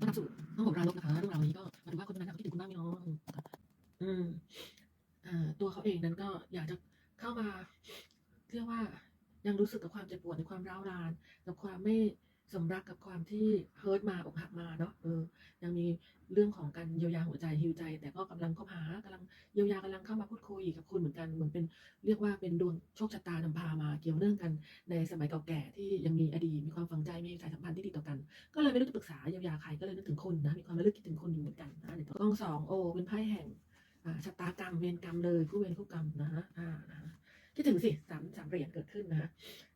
ต้อนรับสู่ห้องของรานกนะคะเรื่องราวนี้ก็มาดูว่าคนนั้นเขาคิดถึงคุณบ้างไหมเนาะอืมอ่าตัวเขาเองนั้นก็อยากจะเข้ามา เรียกว่ายังรู้สึกกับความเจ็บปวดในความร้าวราน กับความไม่สมรักกับความที่เฮิร์ตมาอกหักมาเนาะเออยังมีเรื่องของการเยียวยาหัวใจฮิวใจ แต่ก็กำลังเข้าหากำลังเยียวยากำลังเข้ามาพูดคุยกับคุณเหมือนกันเหมือนเป็นเรียกว่าเป็นดวงโชคชะตานำพามาเกี่ยวเนื่องกันในสมัยเก่าแก่ที่ยังมีอดีตมีความฝัง คุณนะมีความระลึกคิดถึงคุณอยู่เหมือนกันนะเดี๋ยวกล้องสองโอเป็นไพ่แห่งชะตากรรมเวรกรรมเลยผู้เวรผู้กรรมนะฮะอ่านะฮะคิดถึงสิสามสามเหรียญเกิดขึ้นนะฮะ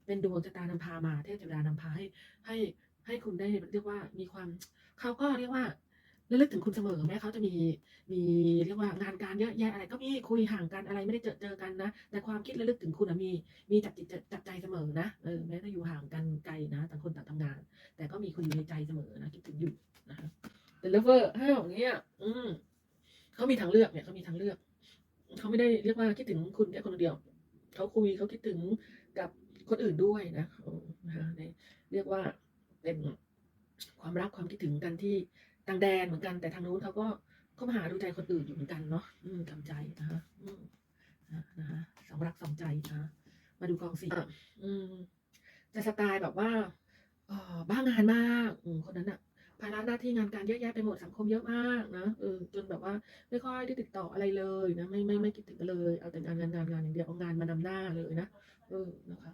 เป็นดวงชะตานำพามาเทพเทวดานำพาให้ให้ให้คุณได้เรียกว่ามีความเขาก็เรียกว่า ระลึกถึงคุณเสมอแม้เขาจะมีมีเรียกว่างานการเยอะแยะอะไรก็มีคุยห่างกันอะไรไม่ได้เจอเจอกันนะ แต่ความคิดระลึกถึงคุณมีมีจับจิตจับใจเสมอนะเออแม้จะอยู่ห่างกันไกลนะต่างคนต่างทำงาน แต่ก็มีคุณอยู่ในใจเสมอนะคิดถึงอยู่นะคะแต่เลเวอร์ห้าวอย่างเงี้ยอืมเขามีทางเลือกเนี่ยเขามีทางเลือกเขาไม่ได้เรียกว่าคิดถึงคุณแค่คนเดียวเขาคุยเขาคิดถึงกับคนอื่นด้วยนะเออนะคะในเรียกว่าเป็นความรักความคิดถึงกันที่ ต่างแดนเหมือนกันแต่ทางนู้นเขาก็เข้ามาหาดูใจคนอื่นอยู่เหมือนกันเนาะอืมทำใจนะคะอืมนะนะคะสองรักสองใจนะมาดูกองสี่อะอืมจะสไตล์แบบว่าเอ่อบ้างานมากอืมคนนั้นอะภาระหน้าที่งานการเยอะแยะไปหมดสังคมเยอะมากนะเออจนแบบว่าไม่ค่อยได้ติดต่ออะไรเลยนะไม่ไม่ไม่คิดถึงกันเลยเอาแต่งานงานงานงานอย่างเดียวเอางานมานำหน้าเลยนะเออนะคะ